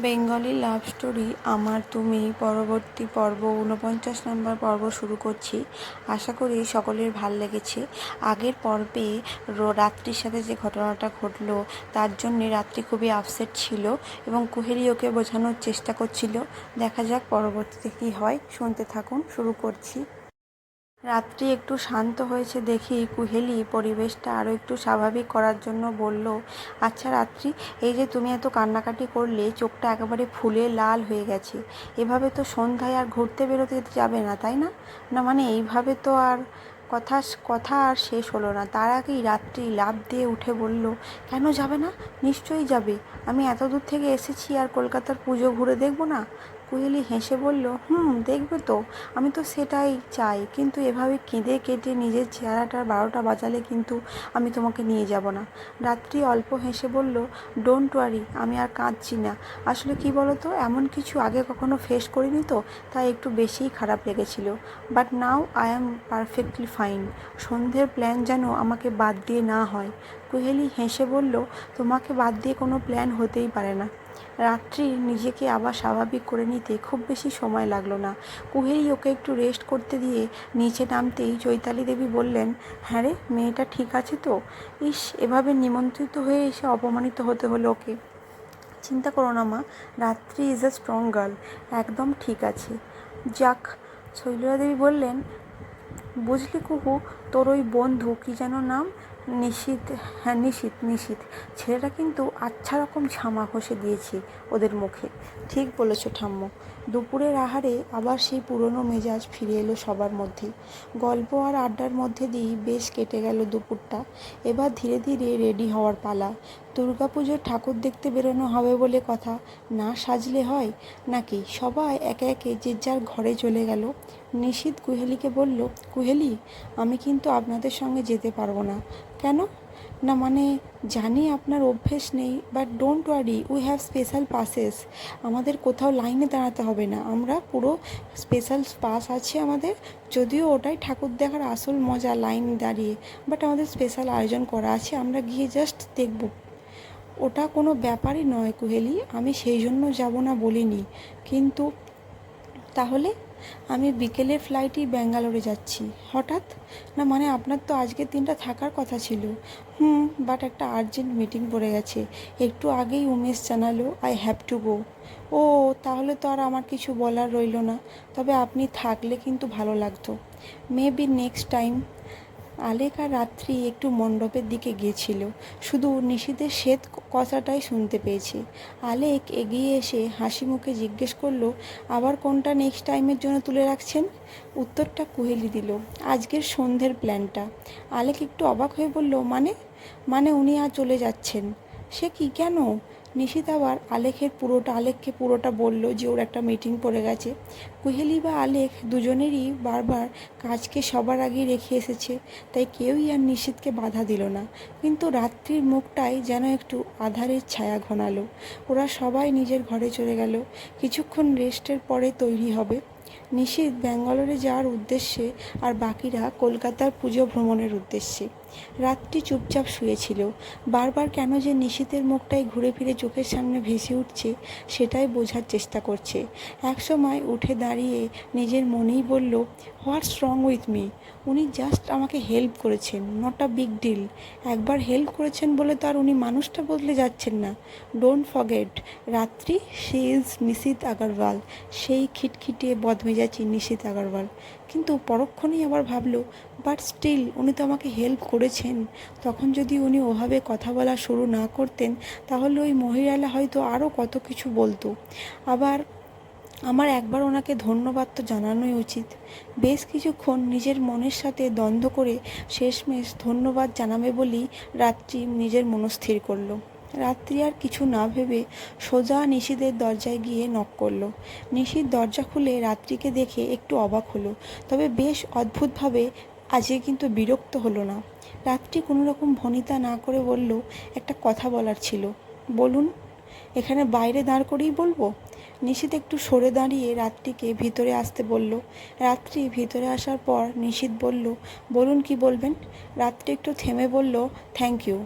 Bengali love story, আমার, তুমি, পরবর্তী পর্ব, ঊনপঞ্চাশ নম্বর পর্ব শুরু করছি। আশা করি সকলের ভালো লেগেছে। আগের পর্বে রাত্রির সাথে যে ঘটনাটা ঘটলো, তার জন্যে রাত্রি খুবই আপসেট ছিল এবং কুহেলি ওকে বোঝানোর চেষ্টা করছিল। দেখা যাক পরবর্তীতে কী হয়। শুনতে থাকুন, শুরু করছি। রাত্রি একটু শান্ত হয়েছে দেখি কুহেলি পরিবেশটা আরও একটু স্বাভাবিক করার জন্য বলল আচ্ছা রাত্রি, এই যে তুমি এত কান্নাকাটি করলে, চোখটা একেবারে ফুলে লাল হয়ে গেছে। এভাবে তো সন্ধ্যায় আর ঘুরতে বেরোতে যাবে না, তাই না? না মানে এইভাবে তো আর কথা কথা আর শেষ হলো না। তার আগেই রাত্রি লাফ দিয়ে উঠে বলল, কেন যাবে না? নিশ্চয়ই যাবে। আমি এত দূর থেকে এসেছি আর কলকাতার পুজো ঘুরে দেখব না? কুহেলি হেসে বলল, হুম, দেখবে তো, আমি তো সেটাই চাই। কিন্তু এভাবে কেঁদে কেটে নিজের চেহারাটার বারোটা বাজালে কিন্তু আমি তোমাকে নিয়ে যাব না। রাত্রি অল্প হেসে বলল ডোন্ট ওয়ারি আমি আর কাঁদছি না। আসলে কি বলো তো এমন কিছু আগে কখনো ফেস করিনি তো, তাই একটু বেশিই খারাপ লেগেছিল। But now I am perfectly fine সন্ধ্যের প্ল্যান যেন আমাকে বাদ দিয়ে না হয়। কুহেলি হেসে বলল, তোমাকে বাদ দিয়ে কোনো প্ল্যান হতেই পারে না। রাত্রি নিজেকে আবার স্বাভাবিক করে নিতে খুব বেশি সময় লাগল না। কুহেলি ওকে একটু রেস্ট করতে দিয়ে নিচে নামতেই চৈতালি দেবী বললেন হ্যাঁ রে, মেয়েটা ঠিক আছে তো? ইস, এভাবে নিমন্ত্রিত হয়ে এসে অপমানিত হতে হলো ওকে? চিন্তা করো না মা, রাত্রি ইজ আ স্ট্রং গার্ল একদম ঠিক আছে। যাক শৈলজা দেবী বললেন, বুঝলি কুহু, তোর ওই বন্ধু, কী যেন নাম নিশীত হ্যাঁ নিশীত নিশীত। ছেলেরা কিন্তু আচ্ছা রকম ঝামা ঘষে দিয়েছে ওদের মুখে। ঠিক বলেছ ঠাম্মু। দুপুরের আহারে আবার সেই পুরনো মেজাজ ফিরে এলো সবার মধ্যে গল্প আর আড্ডার মধ্যে দিয়েই বেশ কেটে গেল দুপুরটা। এবার ধীরে ধীরে রেডি হওয়ার পালা। দুর্গাপুজোর ঠাকুর দেখতে বেরোনো হবে বলে কথা না সাজলে হয়? নাকি সবাই একে একে যে যার ঘরে চলে গেল? নিশীত কুহেলিকে বলল, কুহেলি, আমি কিন্তু আপনাদের সঙ্গে যেতে পারব না। কেন? না মানে জানি আপনার অভ্যেস নেই but don't worry we have special passes আমাদের কোথাও লাইনে দাঁড়াতে হবে না। আমরা পুরো স্পেশাল পাস আছে আমাদের, যদিও ওটাই ঠাকুর দেখার আসল মজা লাইন দাঁড়িয়ে বাট আমাদের স্পেশাল আয়োজন করা আছে, আমরা গিয়ে জাস্ট দেখব। ওটা কোনো ব্যাপারই নয় কুহেলি, আমি সেই জন্য যাব না বলিনি। কিন্তু তাহলে আমি বিকেলে ফ্লাইটই ব্যাঙ্গালোরে যাচ্ছি। হঠাৎ? না মানে আপনার তো আজকের দিনটা থাকার কথা ছিল। হুম বাট একটা আর্জেন্ট মিটিং পড়ে গেছে। একটু আগেই উমেশ জানালো আই হ্যাভ টু গো ও, তাহলে তো আর আমার কিছু বলার রইল না। তবে আপনি থাকলে কিন্তু ভালো লাগতো। মেবি নেক্সট টাইম আলেক রাত্রি একটু মণ্ডপের দিকে গিয়েছিল। শুধু নিশীদের শ্বেত কথাটাই শুনতে পেয়েছে। আলেক এগিয়ে এসে হাসি মুখে জিজ্ঞেস করল, আবার কোনটা নেক্সট টাইমের জন্য তুলে রাখছেন? উত্তরটা কুহেলি দিল, আজকের সন্ধ্যের প্ল্যানটা আলেক একটু অবাক হয়ে বলল মানে? মানে উনি আর চলে যাচ্ছেন। সে কি, কেন? নিশিত আবার আলেখের পুরোটা, আলেখকে পুরোটা বলল যে ওর একটা মিটিং পড়ে গেছে। কুহেলি বা আলেখ দুজনেরই বারবার কাজকে সবার আগে রেখে এসেছে, তাই কেউই আর নিশীথকে বাধা দিল না। কিন্তু রাত্রির মুখটায় যেন একটু আধারের ছায়া ঘনালো। ওরা সবাই নিজের ঘরে চলে গেল। কিছুক্ষণ রেস্টের পরে তৈরি হবে। নিশীথ ব্যাঙ্গালোরে যাওয়ার উদ্দেশ্যে আর বাকিরা কলকাতার পুজো ভ্রমণের উদ্দেশ্যে। রাত্রি চুপচাপ শুয়েছিল। বারবার কেন যে নিশীথের মুখটাই ঘুরে ফিরে চোখের সামনে ভেসে উঠছে, সেটাই বোঝার চেষ্টা করছে। একসময় উঠে দাঁড়িয়ে নিজের মনেই বলল হোয়াটস রং উইথ মি উনি জাস্ট আমাকে হেল্প করেছেন নট আ বিগ ডিল একবার হেল্প করেছেন বলে তো আর উনি মানুষটা বদলে যাচ্ছেন না। Don't forget Ratri she is Nishit Agarwal. সেই খিটখিটে বদমেজাজি নিশীত আগরওয়াল। কিন্তু পরক্ষণেই আবার ভাবলো বাট স্টিল উনি তো আমাকে হেল্প করেছেন। তখন যদি উনি ওভাবে কথা বলা শুরু না করতেন, তাহলে ওই মহিলারা হয়তো আরও কত কিছু বলতো। আবার আমার একবার ওনাকে ধন্যবাদ তো জানানোই উচিত। বেশ কিছুক্ষণ নিজের মনের সাথে দ্বন্দ্ব করে শেষমেশ ধন্যবাদ জানাবে বলেই রাত্রি নিজের মনস্থির করল। রাত্রি আর কিছু না ভেবে সোজা নিশীদের দরজায় গিয়ে নক করল। নিশীর দরজা খুলে রাত্রিকে দেখে একটু অবাক হলো, তবে বেশ অদ্ভুতভাবে আজকে কিন্তু বিরক্ত হলো না। রাত্রি কোনো রকম ভনিতা না করে বলল, একটা কথা বলার ছিল। বলুন, এখানে বাইরে দাঁড় করেই বলব? নিশীত একটু সরে দাঁড়িয়ে রাত্রিকে ভিতরে আসতে বলল। রাত্রি ভিতরে আসার পর নিশীত বলল, বলুন কি বলবেন? রাত্রি একটু থেমে বলল, থ্যাংক ইউ।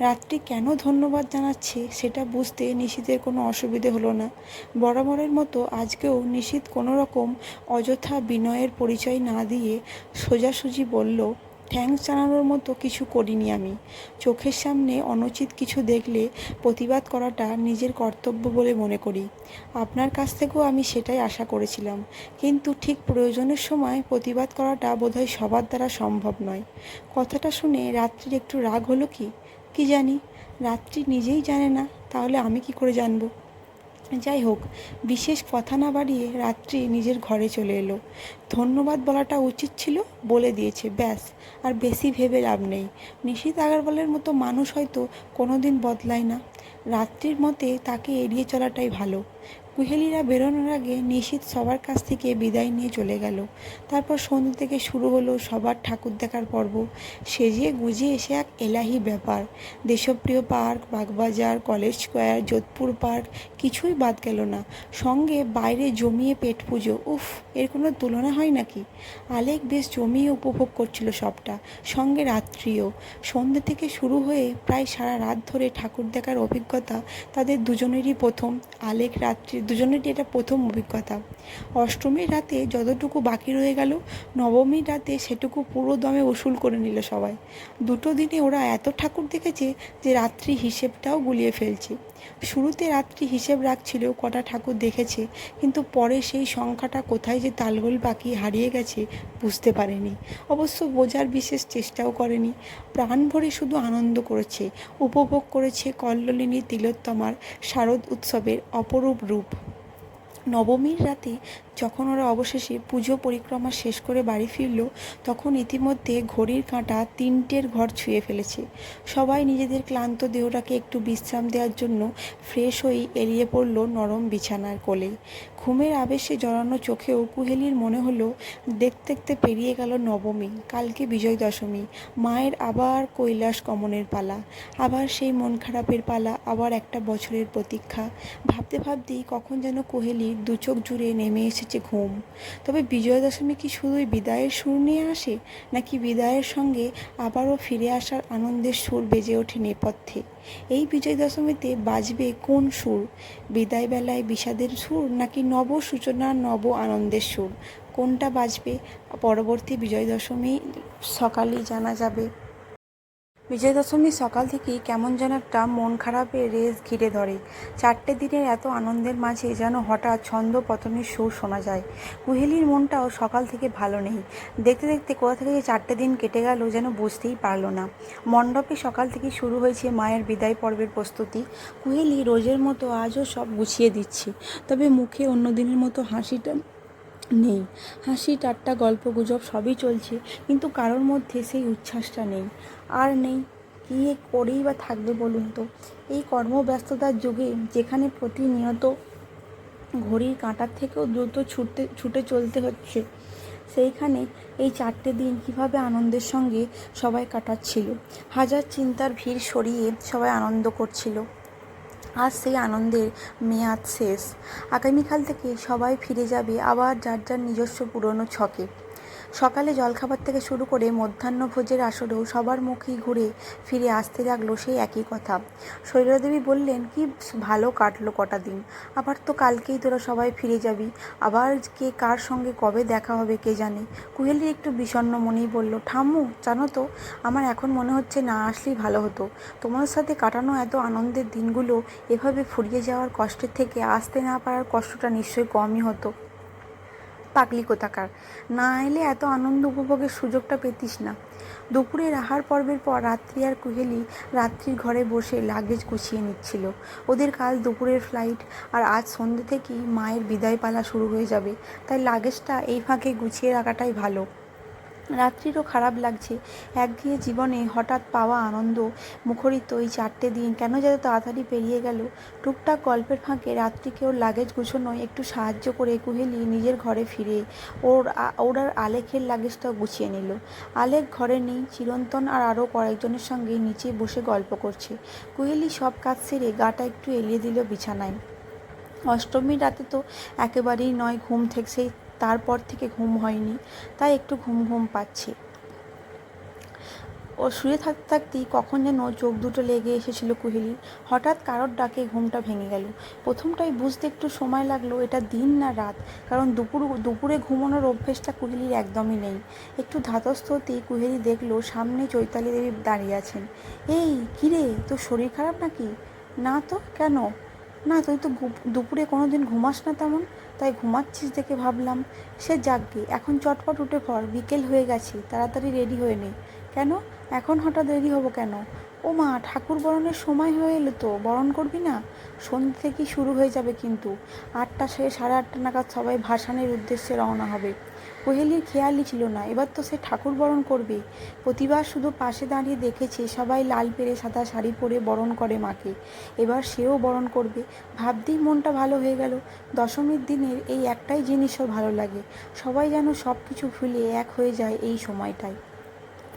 রাত্রি কেন ধন্যবাদ জানাচ্ছে সেটা বুঝতে নিশীথের কোনো অসুবিধে হলো না। বরাবরের মতো আজকেও নিশীথ কোনো রকম অযথা বিনয়ের পরিচয় না দিয়ে সোজাসুজি বলল থ্যাঙ্কস জানানোর মতো কিছু করিনি আমি। চোখের সামনে অনুচিত কিছু দেখলে প্রতিবাদ করাটা নিজের কর্তব্য বলে মনে করি। আপনার কাছ থেকেও আমি সেটাই আশা করেছিলাম। কিন্তু ঠিক প্রয়োজনের সময় প্রতিবাদ করাটা বোধহয় সবার দ্বারা সম্ভব নয়। কথাটা শুনে রাত্রির একটু রাগ হলো কি? কি জানি? রাত্রি নিজেই জানে না, তাহলে আমি কি করে জানব? যাই হোক বিশেষ কথা না বাড়িয়ে রাত্রি নিজের ঘরে চলে এলো। ধন্যবাদ বলাটা উচিত ছিল বলে দিয়েছে, ব্যাস, আর বেশি ভেবে লাভ নেই। নিশীত আগারওয়ালের মতো মানুষ হয়তো কোনোদিন বদলায় না। রাত্রির মতে তাকে এড়িয়ে চলাটাই ভালো। কুহেলিরা বেরোনোর আগে নিশীত সবার কাছ থেকে বিদায় নিয়ে চলে গেল। তারপর সন্ধ্যে থেকে শুরু হলো সবার ঠাকুর দেখার পর্ব। সেজিয়ে গুজিয়ে এসে এক এলাহি ব্যাপার। Deshapriya park, Bagbazar, college square, Jodhpur park, কিছুই বাদ গেল না। সঙ্গে বাইরে জমিয়ে পেট পুজো, উফ, এর কোনো তুলনা হয় নাকি? আলেক বেশ জমিয়ে উপভোগ করছিল সবটা, সঙ্গে রাত্রিও। সন্ধ্যে থেকে শুরু হয়ে প্রায় সারা রাত ধরে ঠাকুর দেখার অভিজ্ঞতা তাদের দুজনেরই প্রথম। আলেক রাত্রি দুজনেরই এটা প্রথম অভিজ্ঞতা। অষ্টমীর রাতে যতটুকু বাকি রয়ে গেল, নবমীর রাতে সেটুকু পুরো দমে উসুল করে নিল সবাই। দুটো দিনে ওরা এত ঠাকুর দেখেছে যে রাত্রি হিসেবটাও গুলিয়ে ফেলছে। শুরুতে রাত্রি হিসেব রাখছিল, কটা ঠাকুর দেখেছে, কিন্তু পরে সেই সংখ্যাটা কোথায় যে তালগোল বাকি হারিয়ে গেছে বুঝতে পারেনি। অবশ্য বোঝার বিশেষ চেষ্টাও করেনি। প্রাণ ভরে শুধু আনন্দ করেছে, উপভোগ করেছে কল্লোলিনী তিলোত্তমার শারদ উৎসবের অপরূপ রূপ। নবমীর রাতে যখন ওরা অবশেষে পুজো পরিক্রমা শেষ করে বাড়ি ফিরল, তখন ইতিমধ্যে ঘড়ির কাঁটা তিনটের ঘর ছুঁয়ে ফেলেছে। সবাই নিজেদের ক্লান্ত দেহটাকে একটু বিশ্রাম দেওয়ার জন্য ফ্রেশ হয়ে এড়িয়ে পড়ল নরম বিছানার কোলে ঘুমের আবেশে জড়ানো চোখেও কুহেলির মনে হলো, দেখতে দেখতে পেরিয়ে গেল নবমী, কালকে বিজয় দশমী, মায়ের আবার কৈলাস কমনের পালা, আবার সেই মন খারাপের পালা, আবার একটা বছরের প্রতীক্ষা। ভাবতে ভাবতেই কখন যেন কোহেলির দু চোখ জুড়ে নেমে এসেছে ঘুম। তবে বিজয়া দশমী কি শুধুই বিদায়ের সুর নিয়ে আসে, নাকি বিদায়ের সঙ্গে আবারও ফিরে আসার আনন্দের সুর বেজে ওঠে নেপথ্যে? এই বিজয় দশমীতে বাজবে কোন সুর? বিদায় বেলায় বিষাদের সুর নাকি নব সূচনা নব আনন্দের সুর? কোনটা বাজবে? পরবর্তী বিজয় দশমী সকালেই জানা যাবে। বিজয় দশমীর সকাল থেকেই কেমন যেন একটা মন খারাপের রেস ঘিরে ধরে। চারটে দিনের এত আনন্দের মাঝে যেন হঠাৎ ছন্দ পতনের সুর শোনা যায়। কুহেলির মনটাও সকাল থেকে ভালো নেই। দেখতে দেখতে কোথা থেকে চারটে দিন কেটে গেল যেন বুঝতেই পারল না। মণ্ডপে সকাল থেকে শুরু হয়েছে মায়ের বিদায় পর্বের প্রস্তুতি। কুহেলি রোজের মতো আজও সব গুছিয়ে দিচ্ছে। তবে মুখে অন্য দিনের মতো হাসিটা নেই। হাসি, ঠাট্টা গল্প গুজব সবই চলছে, কিন্তু কারোর মধ্যে সেই উচ্ছ্বাসটা নেই। আর নেই। কী করেই বা থাকবে বলুন তো? এই কর্মব্যস্ততার যুগে যেখানে প্রতিনিয়ত ঘড়ির কাঁটার থেকেও দ্রুত ছুটতে, ছুটে চলতে হচ্ছে, সেইখানে এই চারটে দিন কীভাবে আনন্দের সঙ্গে সবাই কাটাচ্ছিল? হাজার চিন্তার ভিড় সরিয়ে সবাই আনন্দ করছিল। আজ সেই আনন্দের মেয়াদ শেষ। আগামীকাল থেকে সবাই ফিরে যাবে আবার যার যার নিজস্ব পুরনো ছকে। সকালে জলখাবার থেকে শুরু করে মধ্যাহ্নভোজের আসরেও সবার মুখেই ঘুরে ফিরে আসতে লাগল সেই একই কথা। শৈলদেবী বললেন, কি ভালো কাটলো কটা দিন। আবার তো কালকেই তোরা সবাই ফিরে যাবি। আবার কে কার সঙ্গে কবে দেখা হবে কে জানে? কুহেলি একটু বিষণ্ণ মনেই বলল, ঠাম্মু, জানো তো, আমার এখন মনে হচ্ছে না আসলেই ভালো হতো। তোমাদের সাথে কাটানো এত আনন্দের দিনগুলো এভাবে ফুরিয়ে যাওয়ার কষ্টের থেকে আসতে না পারার কষ্টটা নিশ্চয়ই কমই হতো। পাগলি কোথাকার? না এলে এত আনন্দ উপভোগের সুযোগটা পেতিস না। দুপুরের আহার পর্বের পর রাত্রি আর কুহেলি রাত্রির ঘরে বসে লাগেজ গুছিয়ে নিচ্ছিল। ওদের কাল দুপুরের ফ্লাইট আর আজ সন্ধ্যে থেকেই মায়ের বিদায় পালা শুরু হয়ে যাবে। তাই লাগেজটা এই ফাঁকে গুছিয়ে রাখাটাই ভালো। রাত্রিরও খারাপ লাগছে। একঘেয়ে জীবনে হঠাৎ পাওয়া আনন্দ। মুখরিত এই চারটে দিন কেন যেন তাড়াতাড়ি পেরিয়ে গেল। টুকটাক গল্পের ফাঁকে রাত্রিকে ওর লাগেজ গুছোনোয় একটু সাহায্য করে কুহেলি নিজের ঘরে ফিরে। ওর ওর আর আলেখের লাগেজটাও গুছিয়ে নিল। আলেক ঘরে নেই, চিরন্তন আর আরও কয়েকজনের সঙ্গে নিচে বসে গল্প করছে। কুহেলি সব কাজ সেরে গাটা একটু এলিয়ে দিল বিছানায়। অষ্টমীর রাতে তো একেবারেই নয়, ঘুম থেকে সেই তারপর থেকে ঘুম হয়নি, তাই একটু ঘুম ঘুম পাচ্ছি। ও শুয়ে থাকতে থাকতেই কখন যেন চোখ দুটো লেগে এসেছিল কুহেলির হঠাৎ কারোর ডাকে ঘুমটা ভেঙে গেল। প্রথমটাই বুঝতে একটু সময় লাগল, এটা দিন না রাত, কারণ দুপুর, দুপুরে ঘুমানোর অভ্যেসটা কুহেলির একদমই নেই। একটু ধাতস্থ হতেই কুহেলি দেখল সামনে চৈতালি দেবী দাঁড়িয়ে আছেন। এই, কিরে, তোর শরীর খারাপ নাকি? না তো, কেন? না, তুই তো দুপুরে কোনো দিন ঘুমাস না তেমন। তাই ঘুমাচ্ছিস দেখে ভাবলাম, সে যাকগে, এখন চটপট উঠে পড়, বিকেল হয়ে গেছে, তাড়াতাড়ি রেডি হয়ে নে। কেন? এখন হঠাৎ রেডি হব কেন? ও মা, ঠাকুর বরণের সময় হয়ে এলো তো, বরণ করবি না? সন্ধ্যে থেকেই শুরু হয়ে যাবে কিন্তু। আটটা সে সাড়ে আটটা নাগাদ সবাই ভাসানের উদ্দেশ্যে রওনা হবে। কোহেলির খেয়ালই ছিল না। এবার তো সে ঠাকুর বরণ করবে। প্রতিবার শুধু পাশে দাঁড়িয়ে দেখেছে, সবাই লাল পেরে সাদা শাড়ি পরে বরণ করে মাকে। এবার সেও বরণ করবে। ভাবতেই মনটা ভালো হয়ে গেল। দশমীর দিনের এই একটাই জিনিসও ভালো লাগে। সবাই যেন সব কিছু ভুলে এক হয়ে যায় এই সময়টায়।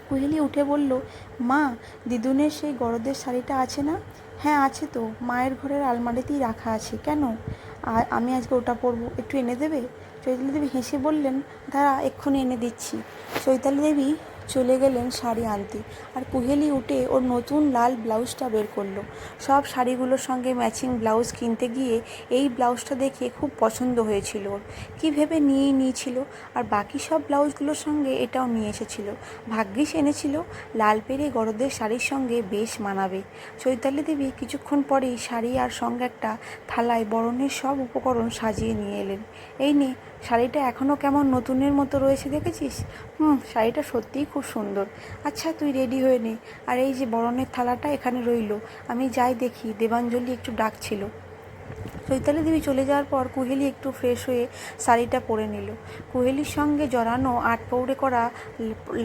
কুহেলি উঠে বলল, মা, দিদুনের সেই গরদের শাড়িটা আছে না? হ্যাঁ আছে তো। মায়ের ঘরের আলমারিতেই রাখা আছে। কেন? আর আমি আজকে ওটা পরবো। একটু এনে দেবে? চৈতালি দেবী হেসে বললেন, দাঁড়া, এক্ষুনি এনে দিচ্ছি। চৈতালি দেবী চলে গেলেন শাড়ি আনতে। আর কুহেলি উঠে ওর নতুন লাল ব্লাউজটা বের করল। সব শাড়িগুলোর সঙ্গে ম্যাচিং ব্লাউজ কিনতে গিয়ে এই ব্লাউজটা দেখে খুব পছন্দ হয়েছিল ওর। কী ভেবে নিয়েই নিয়েছিল? আর বাকি সব ব্লাউজগুলোর সঙ্গে এটাও নিয়ে এসেছিল। ভাগ্যিস এনেছিল, লাল পেরে গরদের শাড়ির সঙ্গে বেশ মানাবে। চৈতালি দেবী কিছুক্ষণ পরেই শাড়ি আর সঙ্গে একটা থালায় বরণের সব উপকরণ সাজিয়ে নিয়ে এলেন। এই নে শাড়িটা এখনও কেমন নতুনের মতো রয়েছে দেখেছিস? হুম, শাড়িটা সত্যিই খুব সুন্দর। আচ্ছা তুই রেডি হয়ে নে। আর এই যে বরণের থালাটা এখানে রইল। আমি যাই দেখি। দেবাঞ্জলি একটু ডাকছিল। চৈতালি দেবী চলে যাওয়ার পর কুহেলি একটু ফ্রেশ হয়ে শাড়িটা পরে নিল। কুহেলির সঙ্গে জড়ানো আট পৌড়ে করা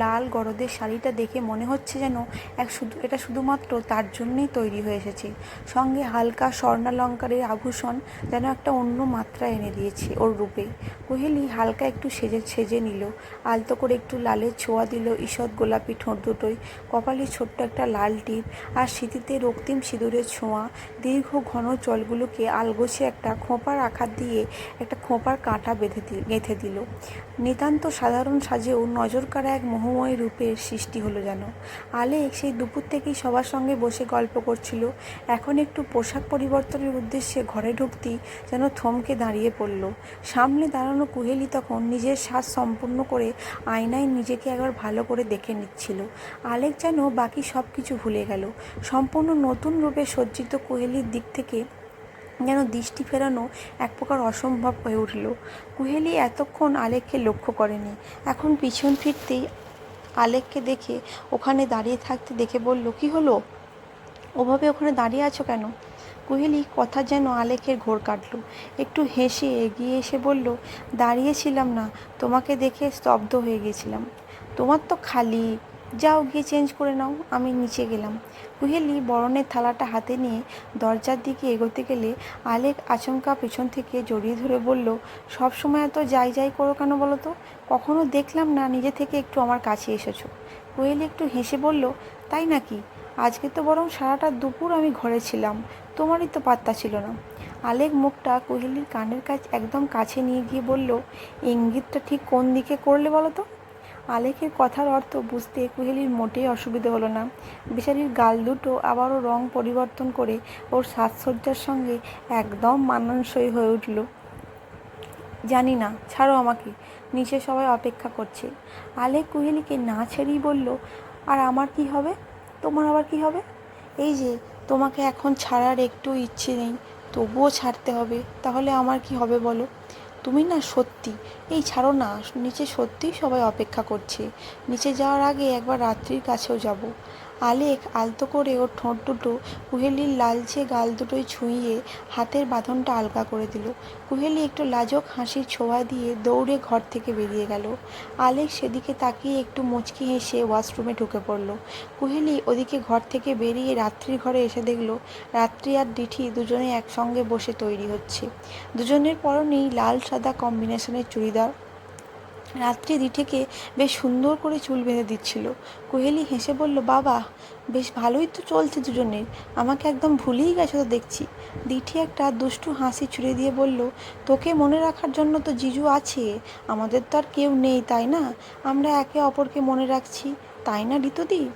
লাল গরদের শাড়িটা দেখে মনে হচ্ছে যেন এক শুধু, এটা শুধুমাত্র তার জন্যই তৈরি হয়ে এসেছে। সঙ্গে হালকা স্বর্ণালঙ্কারের আভূষণ যেন একটা অন্য মাত্রা এনে দিয়েছে ওর রূপে। কুহেলি হালকা একটু সেজে সেজে নিল। আলতো করে একটু লালের ছোঁয়া দিল ঈষৎ গোলাপি ঠোঁট দুটোই কপালে ছোট্ট একটা লাল টিপ আর স্মৃতিতে রক্তিম সিঁদুরের ছোঁয়া। দীর্ঘ ঘন চলগুলোকে আলগোছে একটা খোঁপার আঘাত দিয়ে একটা খোঁপার কাঁটা বেঁধে দি, গেঁথে দিল। নিতান্ত সাধারণ সাজেও নজর কাড়া এক মোহময় রূপের সৃষ্টি হলো যেন। আলেক সেই দুপুর থেকেই সবার সঙ্গে বসে গল্প করছিল। এখন একটু পোশাক পরিবর্তনের উদ্দেশ্যে ঘরে ঢুকতেই যেন থমকে দাঁড়িয়ে পড়ল। সামনে দাঁড়ানো কুহেলি তখন নিজের শ্বাস সম্পূর্ণ করে আয়নায় নিজেকে একবার ভালো করে দেখে নিচ্ছিল। আলেক যেন বাকি সব কিছু ভুলে গেল। সম্পূর্ণ নতুন রূপে সজ্জিত কুহেলির দিক থেকে যেন দৃষ্টি ফেরানো এক প্রকার অসম্ভব হয়ে উঠল। কুহেলি এতক্ষণ আলেককে লক্ষ্য করেনি। এখন পিছন ফিরতেই আলেককে দেখে ওখানে দাঁড়িয়ে থাকতে দেখে বলল, কি হলো? ওভাবে ওখানে দাঁড়িয়ে আছো কেন? কুহেলি কথা যেন আলেকের ঘোর কাটলো। একটু হেসে এগিয়ে এসে বলল, দাঁড়িয়েছিলাম না, তোমাকে দেখে স্তব্ধ হয়ে গেছিলাম। তোমার তো খালি যাও, গিয়ে চেঞ্জ করে নাও। আমি নিচে গেলাম। কুহেলি বরণের থালাটা হাতে নিয়ে দরজার দিকে এগোতে গেলে আলেক আচমকা পেছন থেকে জড়িয়ে ধরে বলল, সব সময় এত যাই যাই করো কেন বলো তো? কখনো দেখলাম না নিজে থেকে একটু আমার কাছে এসেছ। কোয়েলি একটু হেসে বলল, তাই নাকি? আজকে তো বরং সারাটা দুপুর আমি ঘরে ছিলাম। তোমারই তো পাত্তা ছিল না। আলেক মুখটা কোহেলির কানের কাছ একদম কাছে নিয়ে গিয়ে বলল, ইঙ্গিতটা ঠিক কোন দিকে করলে বলো তো? আলেকের কথার অর্থ বুঝতে কুহেলির মোটেই অসুবিধে হলো না। বেচারির গাল দুটো আবারও রং পরিবর্তন করে ওর সাজসজ্জার সঙ্গে একদম মানানসই হয়ে উঠল। জানি না, ছাড়ো আমাকে, নিচে সবাই অপেক্ষা করছে। আলেক কুহেলিকে না ছেড়েই বলল, আর আমার কি হবে? তোমার আবার কি হবে? এই যে, তোমাকে এখন ছাড়ার একটু ইচ্ছে নেই, তবুও ছাড়তে হবে, তাহলে আমার কি হবে বলো? তুমি না সত্যি। এই ছাড়ো না, নিচে সত্যিই সবাই অপেক্ষা করছে। নিচে যাওয়ার আগে একবার রাত্রির কাছেও যাব। আলেক আলতো করে ওর ঠোঁট দুটো কুহেলির লালচে গাল দুটোই ছুঁইয়ে হাতের বাঁধনটা আলগা করে দিল। কুহেলি একটু লাজক হাসির ছোঁয়া দিয়ে দৌড়ে ঘর থেকে বেরিয়ে গেল। আলেক সেদিকে তাকিয়ে একটু মুচকি হেসে ওয়াশরুমে ঢুকে পড়ল। কুহেলি ওদিকে ঘর থেকে বেরিয়ে রাত্রির ঘরে এসে দেখল, রাত্রি আর ডিঠি দুজনে একসঙ্গে বসে তৈরি হচ্ছে। দুজনের পরনেই লাল সাদা কম্বিনেশনের চুড়িদার রাত্রি দিঠেকে বেশ সুন্দর করে চুল বেঁধে দিচ্ছিল। কোহেলি হেসে বলল, বাবা, বেশ ভালোই তো চলছে দুজনের। আমাকে একদম ভুলেই গেছো তো দেখছি। দিঠি একটা দুষ্টু হাসি ছুড়ে দিয়ে বলল, তোকে মনে রাখার জন্য তো জিজু আছে। আমাদের তো আর কেউ নেই, তাই না? আমরা একে অপরকে মনে রাখছি। তাই না, ঋতুদি?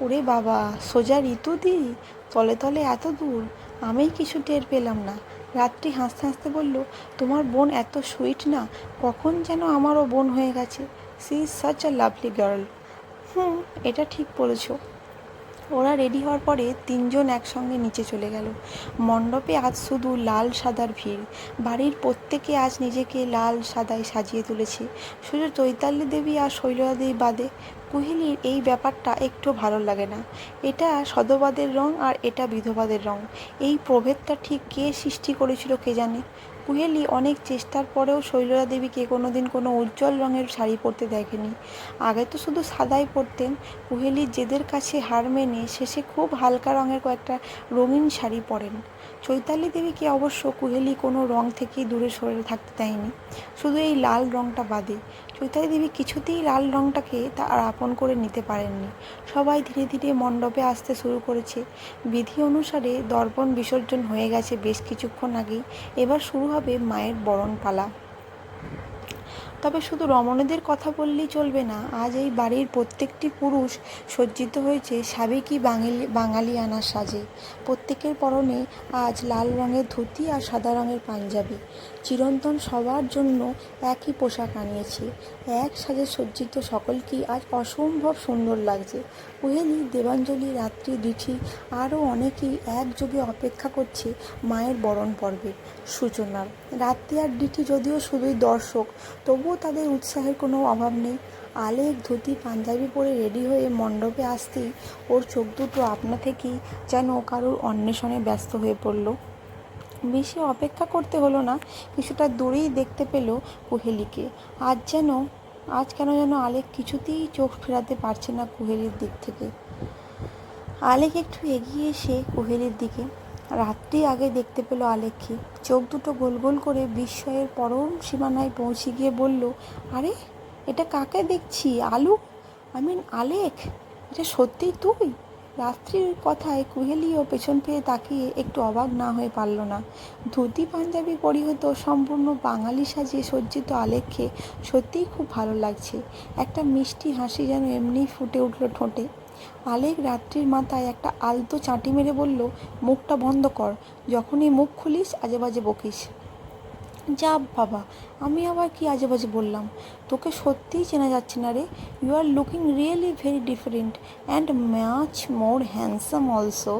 ওরে বাবা, সোজা ঋতু দি তলে তলে এত দূর। আমি কিছু টের পেলাম না। রাত্রি হাসতে হাসতে বলল, তোমার বোন এত সুইট না, কখন যেন আমারও বোন হয়ে গেছে। She is such a lovely girl hmm, এটা ঠিক বলেছ। ওরা রেডি হওয়ার পরে তিনজন একসঙ্গে নিচে চলে গেল। মণ্ডপে আজ শুধু লাল সাদার ভিড়। বাড়ির প্রত্যেকে আজ নিজেকে লাল সাদায় সাজিয়ে তুলেছে। শুধু চৈতালি দেবী আর শৈলজা দেবী বাদে কুহেলির এই ব্যাপারটা একটু ভালো লাগে না। এটা সদবাদের রং আর এটা বিধবাদের রং। এই প্রভেদটা ঠিক কে সৃষ্টি করেছিল কে জানে? কুহেলি অনেক চেষ্টার পরেও শৈলজা দেবীকে কোনোদিন কোনো উজ্জ্বল রঙের শাড়ি পরতে দেখেনি। আগে তো শুধু সাদাই পরতেন। কুহেলি জেদের কাছে হার মেনে শেষে খুব হালকা রঙের কয়েকটা রঙিন শাড়ি পরেন। চৈতালি দেবীকে অবশ্য কুহেলি কোনো রং থেকেই দূরে সরে থাকতে দেয়নি। শুধু এই লাল রঙটা বাদে। চৈতালি দেবী কিছুতেই লাল রঙটাকে তার আপন করে নিতে পারেননি। সবাই ধীরে ধীরে মণ্ডপে আসতে শুরু করেছে। বিধি অনুসারে দর্পণ বিসর্জন হয়ে গেছে বেশ কিছুক্ষণ আগেই। এবার শুরু হবে মায়ের বরণ পালা তবে শুধু রমণীদের কথা বললেই চলবে না, আজ এই বাড়ির প্রত্যেকটি পুরুষ সজ্জিত হয়েছে সাবেকি বাঙালি বাঙালি আনার সাজে। প্রত্যেকের পরনে আজ লাল রঙের ধুতি আর সাদা রঙের পাঞ্জাবি। চিরন্তন সবার জন্য একই পোশাক আনিয়েছে। এক সাজে সজ্জিত সকলকেই আজ অসম্ভব সুন্দর লাগছে। কোহেলি, দেবাঞ্জলি, রাত্রি, দিঠি আরও অনেকেই একযোগে অপেক্ষা করছে মায়ের বরণ পর্বের সূচনার, রাত্রি আর ডিঠি যদিও শুধুই দর্শক, তবুও তাদের উৎসাহের কোনো অভাব নেই। আলেক ধুতি পাঞ্জাবি পরে রেডি হয়ে মণ্ডপে আসতেই ওর চোখ দুটো আপনা থেকেই যেন কারোর অন্বেষণে ব্যস্ত হয়ে পড়ল। বেশি অপেক্ষা করতে হলো না, কিছুটা দূরেই দেখতে পেল কুহেলিকে। আজ যেন, আজ কেন যেন আলেক কিছুতেই চোখ ফেরাতে পারছে না কুহেলির দিক থেকে। আলেক একটু এগিয়ে এসে কুহেলির দিকে। রাত্রি আগে দেখতে পেল আলেককে। চোখ দুটো গোল গোল করে বিস্ময়ের পরম সীমানায় পৌঁছে গিয়ে বলল, আরে, এটা কাকে দেখছি? আলু? I mean Alek? এটা সত্যিই তুই? রাত্রির কথায় কুহেলিও পেছন ফিরে তাকিয়ে একটু অবাক না হয়ে পারল না। ধুতি পাঞ্জাবি পরিহিত সম্পূর্ণ বাঙালি সাজিয়ে সজ্জিত আলেককে সত্যিই খুব ভালো লাগছে। একটা মিষ্টি হাসি যেন এমনিই ফুটে উঠল ঠোঁটে। আলেক রাত্রির মাথায় একটা আলতো চাঁটি মেরে বলল, মুখটা বন্ধ কর, যখনই মুখ খুলিস আজে বাজে বকিস। যা বাবা আমি আবার কি আজে বাজে বললাম? তোকে সত্যিই চেনা যাচ্ছে না রে। You are looking really very different and much more handsome also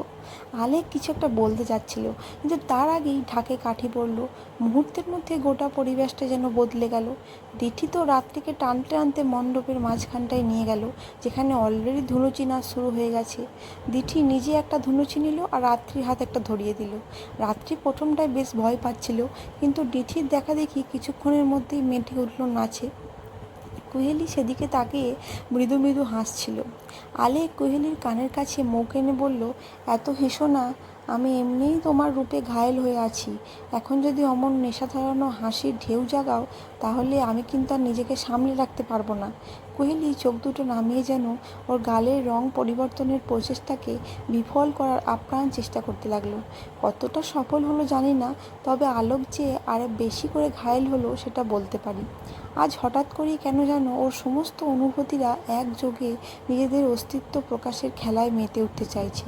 Alek কিছু একটা বলতে যাচ্ছিল কিন্তু তার আগেই ঢাকে কাঠি পড়ল। মুহূর্তের মধ্যে গোটা পরিবেশটা যেন বদলে গেল। দিঠি তো রাত্রিকে টানতে টানতে মণ্ডপের মাঝখানটায় নিয়ে গেল, যেখানে অলরেডি ধুনুচি নাচ শুরু হয়ে গেছে। দিঠি নিজে একটা ধুনুচি নিল আর রাত্রির হাত একটা ধরিয়ে দিল। রাত্রি প্রথমটায় বেশ ভয় পাচ্ছিল, কিন্তু ডিঠির দেখা দেখি কিছুক্ষণের মধ্যেই মেটে উঠল নাচে। কোহেলি সেদিকে তাকিয়ে মৃদু মৃদু হাসছিল। আলে কোহেলির কানের কাছে মুখ এনে বলল, এত হেসো না, আমি এমনিই তোমার রূপে ঘায়েল হয়ে আছি। এখন যদি অমন নেশা ধরানো হাসির ঢেউ জাগাও, তাহলে আমি কিন্তু আর নিজেকে সামলে রাখতে পারব না। কোহেলি চোখ দুটো নামিয়ে যেন ওর গালের রং পরিবর্তনের প্রচেষ্টাকে বিফল করার আপ্রাণ চেষ্টা করতে লাগল। কতটা সফল হলো জানি না, তবে আলোক যে আর বেশি করে ঘায়েল হলো সেটা বলতে পারি। আজ হঠাৎ করেই কেন যেন ওর সমস্ত অনুভূতিরা একযোগে নিজেদের অস্তিত্ব প্রকাশের খেলায় মেতে উঠতে চাইছে।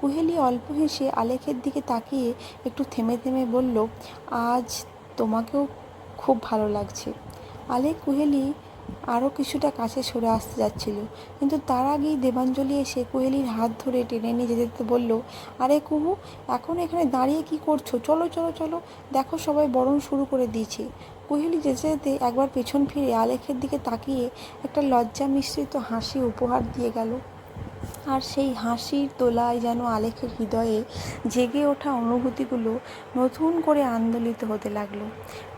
কুহেলি অল্প হেসে আলেখের দিকে তাকিয়ে একটু থেমে থেমে বলল, আজ তোমাকেও খুব ভালো লাগছে। আলেক কুহেলি আরও কিছুটা কাছে সরে আসতে যাচ্ছিল। কিন্তু তার আগেই দেবাঞ্জলি এসে কোহেলির হাত ধরে টেনে নিয়ে যেতে যেতে বলল, আরে কুহু, এখন এখানে দাঁড়িয়ে কি করছ? চলো চলো চলো। দেখো সবাই বরণ শুরু করে দিয়েছে। কোহেলি যেতে যেতে একবার পেছন ফিরে আলেখের দিকে তাকিয়ে একটা লজ্জা মিশ্রিত হাসি উপহার দিয়ে গেল। আর সেই হাসির তোলায় যেন আলেখের হৃদয়ে জেগে ওঠা অনুভূতিগুলো নতুন করে আন্দোলিত হতে লাগল।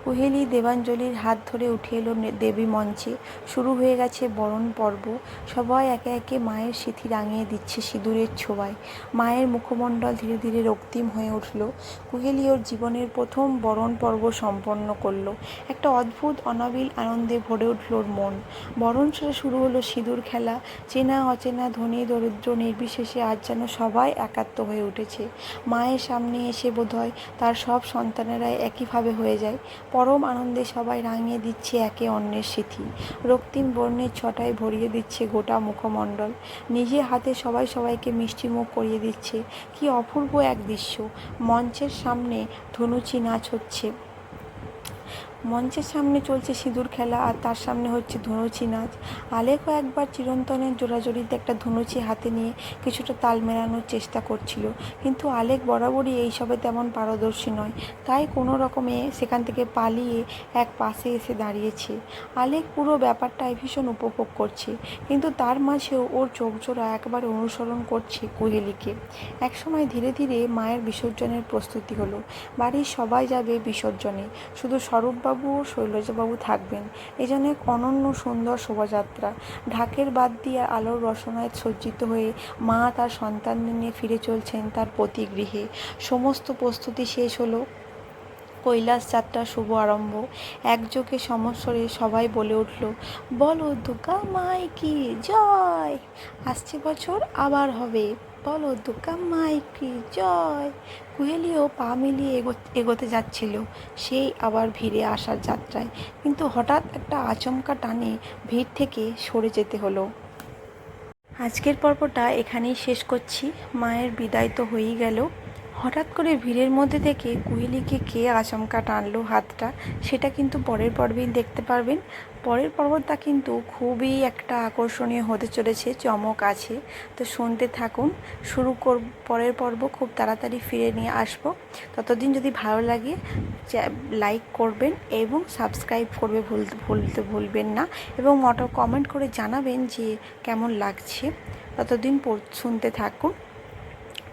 কোহেলি দেবাঞ্জলির হাত ধরে উঠে এলো দেবী মঞ্চে। শুরু হয়ে গেছে বরণ পর্ব। সবাই একে একে মায়ের সিথি রাঙিয়ে দিচ্ছে সিঁদুরের ছোঁয়ায়। মায়ের মুখমণ্ডল ধীরে ধীরে রক্তিম হয়ে উঠল। কোহেলি ওর জীবনের প্রথম বরণ পর্ব সম্পন্ন করল। একটা অদ্ভুত, অনাবিল আনন্দে ভরে উঠল ওর মন। বরণ সেরে শুরু হলো সিঁদুর খেলা। চেনা, অচেনা, ধনী, দরিদ্র, নির্বিশেষে আজ যেন সবাই একাত্ম হয়ে উঠেছে। মায়ের সামনে এসে বোধহয় তার সব সন্তানেরাই একইভাবে হয়ে যায়। পরম আনন্দে সবাই রাঙিয়ে দিচ্ছে একে অন্যের স্মৃতি রক্তিম বর্ণের ছটায় ভরিয়ে দিচ্ছে গোটা মুখমণ্ডল। নিজে হাতে সবাই সবাইকে মিষ্টি মুখ করিয়ে দিচ্ছে। কি অপূর্ব এক দৃশ্য। মঞ্চের সামনে ধনুচি নাচ হচ্ছে। মঞ্চের সামনে চলছে সিঁদুর খেলা আর তার সামনে হচ্ছে ধনুচি নাচ। আলেকও একবার চিরন্তনের জোড়াজড়িতে একটা ধনুচি হাতে নিয়ে কিছুটা তাল মেলানোর চেষ্টা করছিল। কিন্তু আলেক বরাবরই এইসবে তেমন পারদর্শী নয়। তাই কোনো রকমে সেখান থেকে পালিয়ে এক পাশে এসে দাঁড়িয়েছে। আলেক পুরো ব্যাপারটাই ভীষণ উপভোগ করছে। কিন্তু তার মাঝেও ওর চোখজোড়া একবারে অনুসরণ করছে কুহেলিকে। একসময় ধীরে ধীরে মায়ের বিসর্জনের প্রস্তুতি হলো। বাড়ির সবাই যাবে বিসর্জনে। শুধু স্বরূপবাবু ও শৈলজাবাবু থাকবেন। এই জন্য এক অনন্য সুন্দর শোভাযাত্রা। ঢাকের বাদ দিয়ে আলোর রসনায় সজ্জিত হয়ে মা তার সন্তানদের নিয়ে ফিরে চলছেন তার পতিগৃহে সমস্ত প্রস্তুতি শেষ হলো। কৈলাস যাত্রার শুভ আরম্ভ। একযোগে সমস্বরে সবাই বলে উঠল, বলো দুর্গা মাই কি জয়! আসছে বছর, আবার হবে। বলো দোকান মাই কি জয়? কুহেলিও পা মিলিয়ে এগো, এগোতে যাচ্ছিল। সেই আবার ভিড়ে আসার যাত্রায়। কিন্তু হঠাৎ একটা আচমকা টানে ভিড় থেকে সরে যেতে হলো। আজকের পর্বটা এখানেই শেষ করছি। মায়ের বিদায় তো হয়েই গেল। হঠাৎ করে ভিড়ের মধ্যে থেকে কুহেলিকে কে আচমকা টানলো হাতটা, সেটা কিন্তু পরের পর্বেই দেখতে পারবেন। পরের পর্বটা কিন্তু খুবই একটা আকর্ষণীয় হতে চলেছে, চমক আছে। তো শুনতে থাকুন, শুরু কর পরের পর্ব খুব তাড়াতাড়ি ফিরে নিয়ে আসব। ততদিন যদি ভালো লাগে লাইক করবেন এবং সাবস্ক্রাইব করবে ভুলতে ভুলতে ভুলবেন না এবং অটো কমেন্ট করে জানাবেন যে কেমন লাগছে। ততদিন শুনতে থাকুন।